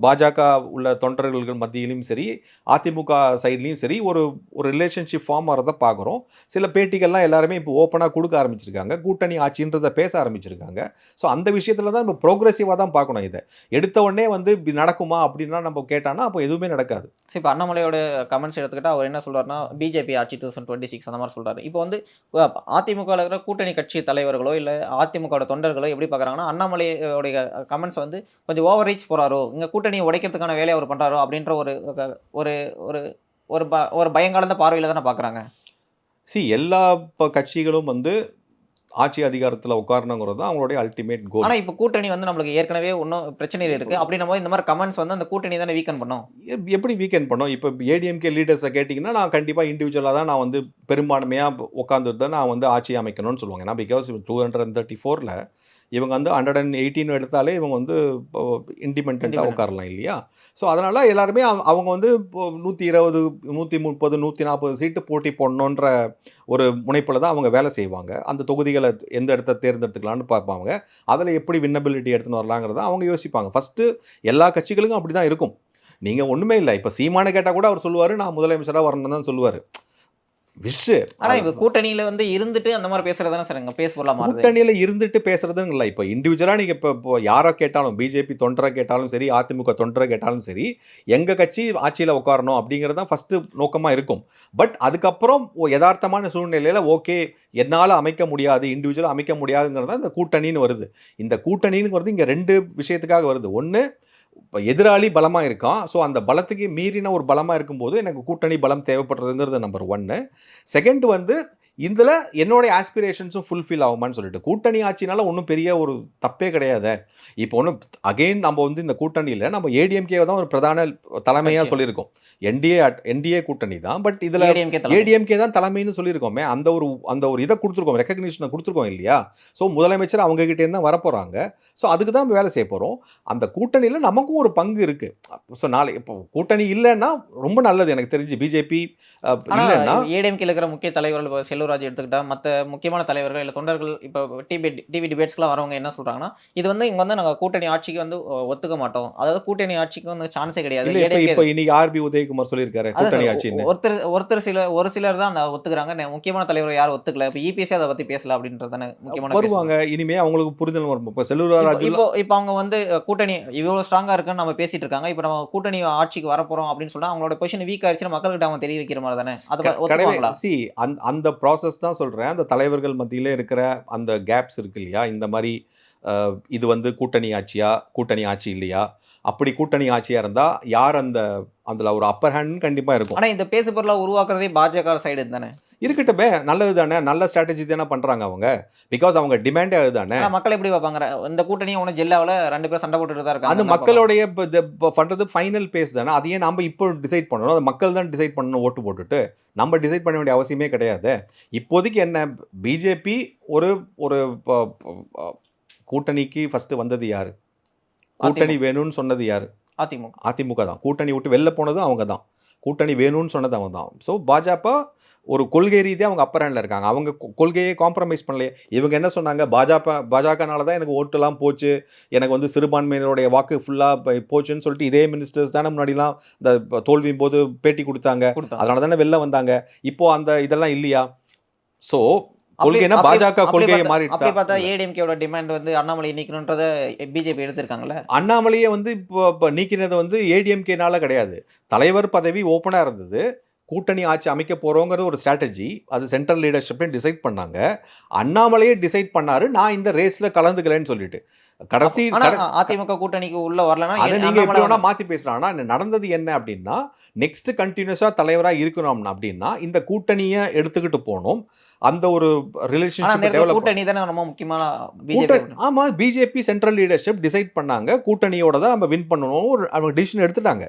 S1: பாஜக உள்ள தொண்டர்கள் மத்தியிலையும் சரி அதிமுக சைட்லேயும் சரி ஒரு ஒரு ரிலேஷன்ஷிப் ஃபார்ம் ஆகிறத பார்க்குறோம் சில பேட்டிகள்லாம் எல்லாருமே இப்போ ஓப்பனாக கொடுக்க ஆரம்பிச்சிருக்காங்க. கூட்டணி ஆட்சின்றதை பேச ஆரம்பிச்சிருக்காங்க. ஸோ அந்த விஷயத்தில் தான் நம்ம ப்ரோக்ரெசிவாக தான் பார்க்கணும் இதை. எடுத்த உடனே வந்து இப்படி நடக்குமா அப்படின்னா நம்ம கேட்டானா அப்போ எதுவுமே நடக்காது.
S2: சரி இப்போ அண்ணாமலையோட கமெண்ட்ஸ் எடுத்துக்கிட்டால் அவர் என்ன சொல்கிறாருன்னா பிஜேபி ஆட்சி டூ தௌசண்ட் டுவெண்ட்டி சிக்ஸ் அந்த மாதிரி சொல்கிறாரு இப்போ வந்து அதிமுக இருக்கிற கூட்டணி கட்சி தலைவர்களோ இல்லை அதிமுக தொண்டர்களோ எப்படி பார்க்குறாங்கன்னா அண்ணாமலையோடைய கமெண்ட்ஸ் வந்து கொஞ்சம் ஓவர் ரீச் போகிறாரோ இங்கே கூட்டணியை உடைக்கிறதுக்கான வேலையை அவர் பண்ணுறாரோ அப்படின்ற ஒரு ஒரு ஒரு ஒரு ப ஒரு பயங்கலந்த பார்வையில் தானே பார்க்குறாங்க.
S1: சி எல்லா கட்சிகளும் வந்து ஆட்சி அதிகாரத்தில் உட்காரணுங்கிறது தான் அவங்களுடைய அல்டிமேட் கோல்
S2: ஆனா இப்போ கூட்டணி வந்து நம்மளுக்கு ஏற்கனவே இன்னும் பிரச்சனையில் இருக்கு. அப்படின்னும் போது இந்த மாதிரி கமெண்ட்ஸ் வந்து அந்த கூட்டணி தானே வீக்கன் பண்ணும்?
S1: எப்- எப்படி வீக்கெண்ட் பண்ணோம்? இப்போ ஏடிஎம்கே லீடர்ஸை கேட்டிங்கன்னா நான் கண்டிப்பாக இண்டிவிஜுவலாக தான் நான் வந்து பெரும்பான்மையாக உட்காந்துட்டு தான் நான் வந்து ஆட்சி அமைக்கணும்னு சொல்லுவாங்க. ஏன்னா பிகாஸ் டூ ஹண்ட்ரட் தேர்ட்டி ஃபோரில் இவங்க வந்து ஹண்ட்ரட் அண்ட் எயிட்டீன் எடுத்தாலே இவங்க வந்து இண்டிபெண்ட்டாக. உட்காரலாம் இல்லையா? ஸோ அதனால் எல்லாருமே அவ- அவங்க வந்து நூற்றி இருபது நூற்றி முப்பது நூற்றி நாற்பது சீட்டு போட்டி போடணுன்ற ஒரு முனைப்பில் தான் அவங்க வேலை செய்வாங்க. அந்த தொகுதிகளை எந்த இடத்த தேர்ந்தெடுத்துக்கலாம்னு பார்ப்பாங்க. அதில் எப்படி வின்னபிலிட்டி எடுத்துன்னு வரலாங்கிறத அவங்க யோசிப்பாங்க. ஃபஸ்ட்டு எல்லா கட்சிகளுக்கும் அப்படி தான் இருக்கும். நீங்கள் ஒன்றுமே இல்லை. இப்போ சீமானை கேட்டால் கூட அவர் சொல்லுவார் நான் முதலமைச்சராக வரணும்னு தான் சொல்லுவார். விஷ்
S2: ஆனா இப்போ கூட்டணியில வந்து இருந்துட்டு அந்த மாதிரி பேசுறது தானே சார் இங்க பேச மாறுது
S1: கூட்டணியில் இருந்துட்டு பேசுறதுன்னு இல்லை. இப்போ இண்டிவிஜுவலாக நீங்கள் இப்போ இப்போ யாரை கேட்டாலும் பிஜேபி தொண்டரை கேட்டாலும் சரி அதிமுக தொண்டரை கேட்டாலும் சரி எங்கள் கட்சி ஆட்சியில் உட்காரணும் அப்படிங்கிறது தான் ஃபஸ்ட்டு நோக்கமாக இருக்கும். பட் அதுக்கப்புறம் யதார்த்தமான சூழ்நிலையில் ஓகே என்னால் அமைக்க முடியாது இண்டிவிஜுவலாக அமைக்க முடியாதுங்கிறது தான் இந்த கூட்டணின்னு வருது. இந்த கூட்டணின்னு வருது இங்கே ரெண்டு விஷயத்துக்காக வருது. ஒன்று இப்போ எதிராளி பலமாக இருக்கான். ஸோ அந்த பலத்துக்கு மீறின ஒரு பலமாக இருக்கும்போது எனக்கு கூட்டணி பலம் தேவைப்படுறதுங்கிறது நம்பர் ஒன்று செகண்ட் வந்து இதில் என்னுடைய ஆஸ்பிரேஷன்ஸும் ஃபுல்ஃபில் ஆகுமான்னு சொல்லிட்டு கூட்டணி ஆட்சினால ஒன்றும் பெரிய ஒரு தப்பே கிடையாது. இப்போ ஒன்றும் அகெயின் நம்ம வந்து இந்த கூட்டணியில் நம்ம ஏடிஎம்கே தான் ஒரு பிரதான தலைமையாக. சொல்லியிருக்கோம். என்டிஏ என்டிஏ கூட்டணி தான் பட் இதில்
S2: ஏடிஎம்கே
S1: தான் தலைமைன்னு சொல்லியிருக்கோமே அந்த ஒரு அந்த ஒரு இதை கொடுத்துருக்கோம் ரெக்கக்னிஷனை கொடுத்துருக்கோம் இல்லையா? ஸோ முதலமைச்சர் அவங்க கிட்டே தான் வரப்போகிறாங்க ஸோ அதுக்கு தான் வேலை செய்ய போகிறோம் அந்த கூட்டணியில் நமக்கும் ஒரு பங்கு இருக்கு. ஸோ நாளை இப்போ கூட்டணி இல்லைன்னா ரொம்ப நல்லது எனக்கு தெரிஞ்சு. பிஜேபி இல்லைன்னா
S2: ஏடிஎம்கே இருக்கிற முக்கிய தலைவர்கள் இப்போ செல்லூராஜ் எடுத்துக்கிட்டா மற்ற முக்கியமான தலைவர்கள் இல்லை தொண்டர்கள் இப்போ டிவி டிவி டிபேட்ஸ்க்குலாம் வரவங்க என்ன சொல்றாங்கன்னா இது வந்து இங்க வந்து நாங்க கூட்டணி ஆட்சிக்கு வந்து ஒத்துக்க மாட்டோம். அதாவது கூட்டணி ஆட்சிக்கு வந்து சான்ஸே கிடையாது.
S1: இப்போ இன்னைக்கு ஆர்பி உதயகுமார் சொல்லியிருக்காரு கூட்டணி
S2: ஒருத்தர் ஒருத்தர் சில ஒரு சிலர் தான் அந்த ஒத்துக்கிறாங்க. முக்கியமான தலைவர் யாரும் ஒத்துக்கல. இப்போ இபிஎஸ்சி அதை பத்தி பேசல அப்படின்றது தானே முக்கியமான.
S1: வருவாங்க இனிமே அவங்களுக்கு புரிதல் வரும். இப்போ செல்லூர்
S2: இப்போ- இப்போ அவங்க வந்து கூட்டணி இவ்வளவு ஸ்ட்ராங்கா இருக்குன்னு நம்ம பேசிட்டு இருக்காங்க. இப்போ நம்ம கூட்டணி ஆட்சிக்கு வரப்போறோம் அப்படின்னு சொன்னா அவங்களோட பொசிஷன் வீக் ஆயிடுச்சுன்னா மக்கள்கிட்ட அவங்க தெரிய வைக்கிற மாதிரி தானே? அதை ஒத்துக்குவாங்களா?
S1: சி அந்த அந்த ப்ராசஸ் தான் சொல்கிறேன் அந்த தலைவர்கள் மத்தியில் இருக்கிற அந்த கேப்ஸ் இருக்கு இல்லையா? இந்த மாதிரி இது வந்து கூட்டணி ஆட்சியா? கூட்டணி ஆட்சி இல்லையா? அப்படி கூட்டணி ஆட்சியாக இருந்தால் யார் அந்த அதில் ஒரு அப்பர் ஹேண்ட் கண்டிப்பாக இருக்கும்.
S2: ஆனால் இந்த பேசுபொருளாக உருவாக்குறதே பாஜக சைடு தானே?
S1: இருக்கட்டுமே நல்லது தானே நல்ல ஸ்ட்ராட்டஜி தானே பண்றாங்க அவங்க. பிகாஸ் அவங்க டிமாண்டே அதுதானே.
S2: மக்கள் எப்படி பார்ப்பாங்க? இந்த கூட்டணியும் ஒன்றும் ஜெல்லாவில் ரெண்டு பேரும் சண்டை போட்டுட்டு தான் இருக்காங்க.
S1: அது மக்களுடைய பண்றது ஃபைனல் பேஸ் தானே. அதையே நம்ம இப்போ டிசைட் பண்ணணும். அது மக்கள் தான் டிசைட் பண்ணணும் ஓட்டு போட்டுட்டு. நம்ம டிசைட் பண்ண வேண்டிய அவசியமே கிடையாது. இப்போதைக்கு என்ன பிஜேபி ஒரு ஒரு கூட்டணிக்கு ஃபர்ஸ்ட் வந்தது யாரு? கூட்டணி வேணும்னு சொன்னது யாரு?
S2: அதிமுக.
S1: அதிமுக தான். கூட்டணி விட்டு வெளில போனதும் அவங்க தான். கூட்டணி வேணும்னு சொன்னது அவங்க தான். ஸோ பாஜக ஒரு கொள்கை ரீதியாக அவங்க அப்பர் ஹேண்டில் இருக்காங்க. அவங்க கொள்கையை காம்ப்ரமைஸ் பண்ணலையே. இவங்க என்ன சொன்னாங்க? பாஜக பாஜகனால தான் எனக்கு ஓட்டுலாம் போச்சு. எனக்கு வந்து சிறுபான்மையினருடைய வாக்கு ஃபுல்லாக போச்சுன்னு சொல்லிட்டு இதே மினிஸ்டர்ஸ் தானே முன்னாடிலாம் இந்த தோல்வியின் போது பேட்டி கொடுத்தாங்க. அதனால தானே வெளில வந்தாங்க. இப்போ அந்த இதெல்லாம் இல்லையா? ஸோ கொள்கைனா
S2: அப்படி-
S1: பாஜக கொள்கையை
S2: பார்த்தா- அப்படி பார்த்தா ஏடிஎம்கேவோட டிமாண்ட் வந்து அண்ணாமலை நீக்கணுன்றத பிஜேபி எடுத்திருக்காங்கல்ல?
S1: அண்ணாமலையை வந்து இப்போ இப்போ நீக்கினது வந்து ஏடிஎம்கேனால கிடையாது. தலைவர் பதவி ஓப்பனாக இருந்தது. கூட்டணி ஆட்சி அமைக்க போகிறோங்கிறது ஒரு ஸ்ட்ராட்டஜி அது சென்ட்ரல் லீடர்ஷிப்னு டிசைட் பண்ணாங்க. அண்ணாமலையே டிசைட் பண்ணாரு. நான் இந்த ரேஸில் கலந்துக்கலன்னு சொல்லிட்டு. கடைசி
S2: அதிமுக கூட்டணிக்கு உள்ள வரலன்னா
S1: அதை நீங்க எப்படி வேணா மாத்தி பேசலாம். ஆனா நடந்தது என்ன அப்படின்னா நெக்ஸ்ட் கண்டினியூஸா தலைவரா இருக்கணும் அப்படின்னா இந்த கூட்டணியை எடுத்துக்கிட்டு போகணும். அந்த ஒரு ரிலேஷன்ஷிப்
S2: கூட்டணி தானே ரொம்ப முக்கியமான
S1: ஆமா பிஜேபி சென்ட்ரல் லீடர்ஷிப் டிசைட் பண்ணாங்க. கூட்டணியோட தான் நம்ம வின் பண்ணணும் ஒரு அவங்க டிசிஷன் எடுத்துட்டாங்க.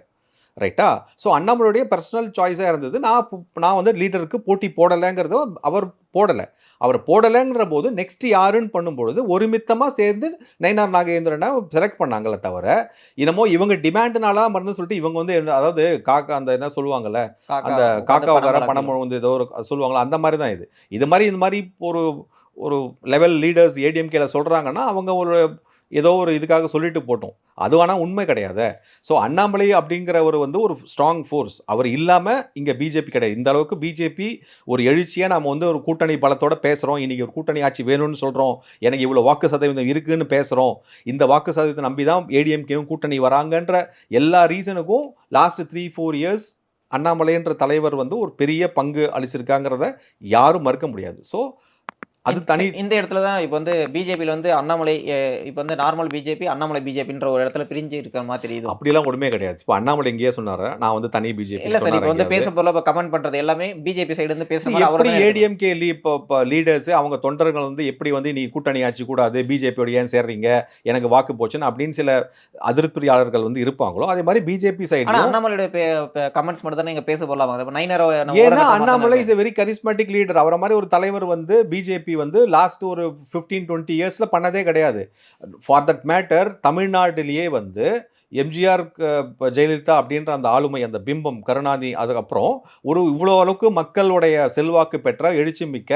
S1: ரைட்டா ஸோ அண்ணாமலையுடைய பர்சனல் சாய்ஸாக இருந்தது. நான் நான் வந்து லீடருக்கு போட்டி போடலைங்கிறத அவர் போடலை. அவர் போடலைங்கிற போது நெக்ஸ்ட் யாருன்னு பண்ணும்பொழுது ஒருமித்தமாக சேர்ந்து நயினார் நாகேந்திரனை செலக்ட் பண்ணாங்களே தவிர என்னமோ இவங்க டிமாண்டுனால மருந்து சொல்லிட்டு இவங்க வந்து அதாவது காக்கா அந்த என்ன சொல்லுவாங்கல்ல அந்த காக்கா வர பணம் வந்து ஏதோ ஒரு சொல்லுவாங்களா அந்த மாதிரி தான் இது. இது மாதிரி இந்த மாதிரி ஒரு ஒரு லெவல் லீடர்ஸ் ஏடிஎம்கேல சொல்றாங்கன்னா அவங்க ஒரு ஏதோ ஒரு இதுக்காக சொல்லிட்டு போட்டோம். அது ஆனால் உண்மை கிடையாது. ஸோ அண்ணாமலை அப்படிங்கிறவர் வந்து ஒரு ஸ்ட்ராங் ஃபோர்ஸ் அவர் இல்லாமல் இங்கே பிஜேபி கிடையாது. இந்த அளவுக்கு பிஜேபி ஒரு எழுச்சியாக நம்ம வந்து ஒரு கூட்டணி பலத்தோட பேசுகிறோம் இன்றைக்கி ஒரு கூட்டணி ஆட்சி வேணும்னு சொல்கிறோம் எனக்கு இவ்வளோ வாக்கு சதவீதம் இருக்குன்னு பேசுகிறோம் இந்த வாக்கு சதவீதத்தை நம்பி தான் ஏடிஎம்கேவும் கூட்டணி வராங்கன்ற எல்லா ரீசனுக்கும் லாஸ்ட் த்ரீ ஃபோர் இயர்ஸ் அண்ணாமலைன்ற தலைவர் வந்து ஒரு பெரிய பங்கு அளிச்சிருக்காங்கிறத யாரும் மறுக்க முடியாது. ஸோ அது தனி
S2: இந்த இடத்துல தான் இப்போ வந்து பிஜேபியில் வந்து அண்ணாமலை இப்போ வந்து நார்மல் பிஜேபி அண்ணாமலை பிஜேபின்ற ஒரு இடத்துல பிரிஞ்சு இருக்கிற மாதிரி தெரியுது.
S1: அப்படிலாம் ஒன்றுமே கிடையாது. இப்போ அண்ணாமலை எங்கேயே சொன்னாரு நான் வந்து தனி பிஜேபி
S2: இல்ல சார் இப்போ வந்து பேச போல இப்போ கமெண்ட் பண்றது எல்லாமே பிஜேபி சைடு மாதிரி
S1: எப்படி
S2: அவரு
S1: ஏடிஎம்கே இப்போ இப்போ லீடர்ஸ் அவங்க தொண்டர்கள் வந்து எப்படி வந்து நீ கூட்டணி ஆட்சி கூடாது பிஜேபியோட ஏன் சேர்றீங்க எனக்கு வாக்கு போச்சுன்னு அப்படின்னு சில அதிருப்தியாளர்கள் வந்து இருப்பாங்களோ அதே மாதிரி பிஜேபி சைடு
S2: அண்ணாமலையோட கமெண்ட்ஸ் மட்டும் தானே இங்க பேச போடலாம் நைனர்
S1: ஏன்னா Annamalai is very charismatic leader அவரை மாதிரி ஒரு தலைவர் வந்து பிஜேபி வந்து லாஸ்ட் ஒரு ஃபிஃப்டீன் டுவெண்ட்டி இயர்ஸ்ல பண்ணதே கிடையாது. ஃபார் தட் மேட்டர் தமிழ்நாட்டிலேயே வந்து எம்ஜிஆர் ஜெயலலிதா அப்படின்ற அந்த ஆளுமை அந்த பிம்பம் கருணாநிதி அதுக்கப்புறம் ஒரு இவ்வளோ அளவுக்கு மக்களுடைய செல்வாக்கு பெற்ற எழுச்சி மிக்க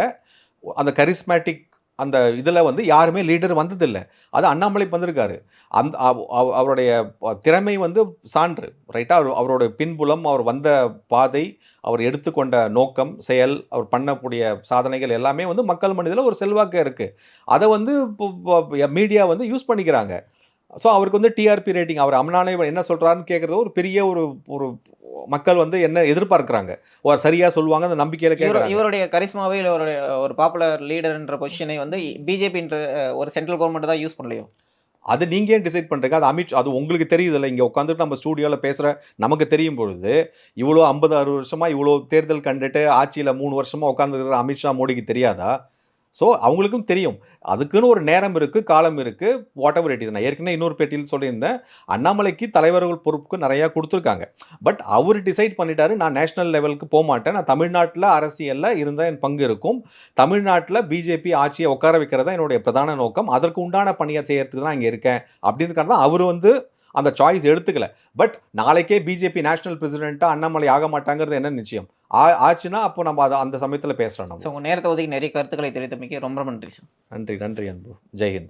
S1: அந்த கரிஸ்மேட்டிக் அந்த இதில் வந்து யாருமே லீடர் வந்ததில்லை. அது அண்ணாமலை வந்திருக்காரு. அந்த அவ- அவருடைய திறமை வந்து சான்று ரைட்டாக அவர் அவரோட பின்புலம் அவர் வந்த பாதை அவர் எடுத்துக்கொண்ட நோக்கம் செயல் அவர் பண்ணக்கூடிய சாதனைகள் எல்லாமே வந்து மக்கள் மனிதில் ஒரு செல்வாக்கு இருக்குது அதை வந்து மீடியா வந்து யூஸ் பண்ணிக்கிறாங்க. ஸோ அவருக்கு வந்து டிஆர்பி ரேட்டிங் அவர் அம்னாலே என்ன சொல்கிறாருன்னு கேட்குறது ஒரு பெரிய ஒரு ஒரு மக்கள் வந்து என்ன எதிர்பார்க்குறாங்க. ஒரு சரியாக சொல்லுவாங்க அந்த நம்பிக்கையில் கேட்குறாங்க
S2: இவருடைய கரிஸ்மாவே இல்ல ஒரு பாப்புலர் லீடர்ன்ற பொசிஷனை வந்து பிஜேபின்ற ஒரு சென்ட்ரல் கவர்மெண்ட் தான் யூஸ் பண்ணலையோ?
S1: அது நீங்க ஏன் டிசைட் பண்றீங்க? அது அமித் அது உங்களுக்கு தெரியுதுல்ல. இங்க உட்காந்துட்டு நம்ம ஸ்டூடியோல பேசுற நமக்கு தெரியும் பொழுது இவ்வளோ ஐம்பது அறுபது வருஷமா இவ்வளோ தேர்தல் கண்டுட்டு ஆட்சியில மூணு வருஷமா உட்காந்துருக்கிற அமித்ஷா மோடிக்கு தெரியாதா? ஸோ அவங்களுக்கும் தெரியும். அதுக்குன்னு ஒரு நேரம் இருக்கு காலம் இருக்குது வாட் எவர் இட் இஸ் நான் ஏற்கனவே இன்னொரு பேட்டியில் சொல்லியிருந்தேன். அண்ணாமலைக்கு தலைவர்கள் பொறுப்புக்கு நிறையா கொடுத்துருக்காங்க. பட் அவர் டிசைட் பண்ணிட்டாரு நான் நேஷனல் லெவலுக்கு போக மாட்டேன். நான் தமிழ்நாட்டில் அரசியலில் இருந்தால் என் பங்கு இருக்கும். தமிழ்நாட்டில் பிஜேபி ஆட்சியை உட்கார வைக்கிறது தான் என்னுடைய பிரதான நோக்கம். அதற்கு உண்டான பணியை செய்யறதுக்கு தான் இங்கே இருக்கேன். அப்படின்றதுக்காக தான் அவர் வந்து அந்த சாய்ஸ் எடுத்துக்கல. பட் நாளைக்கே பிஜேபி நேஷனல் பிரசிடென்ட்டாக அண்ணாமலை ஆக மாட்டாங்கிறது என்ன நிச்சயம்? ஆ- ஆச்சுன்னா அப்போ நம்ம அதை அந்த சமயத்தில் பேசுகிறோம் நம்ம.
S2: உங்கள் நேரத்தை ஒதுக்கி நிறைய கருத்துக்களை தெரிவித்தமைக்கு ரொம்ப நன்றி சார்
S1: நன்றி நன்றி அன்பு. ஜெய்ஹிந்த்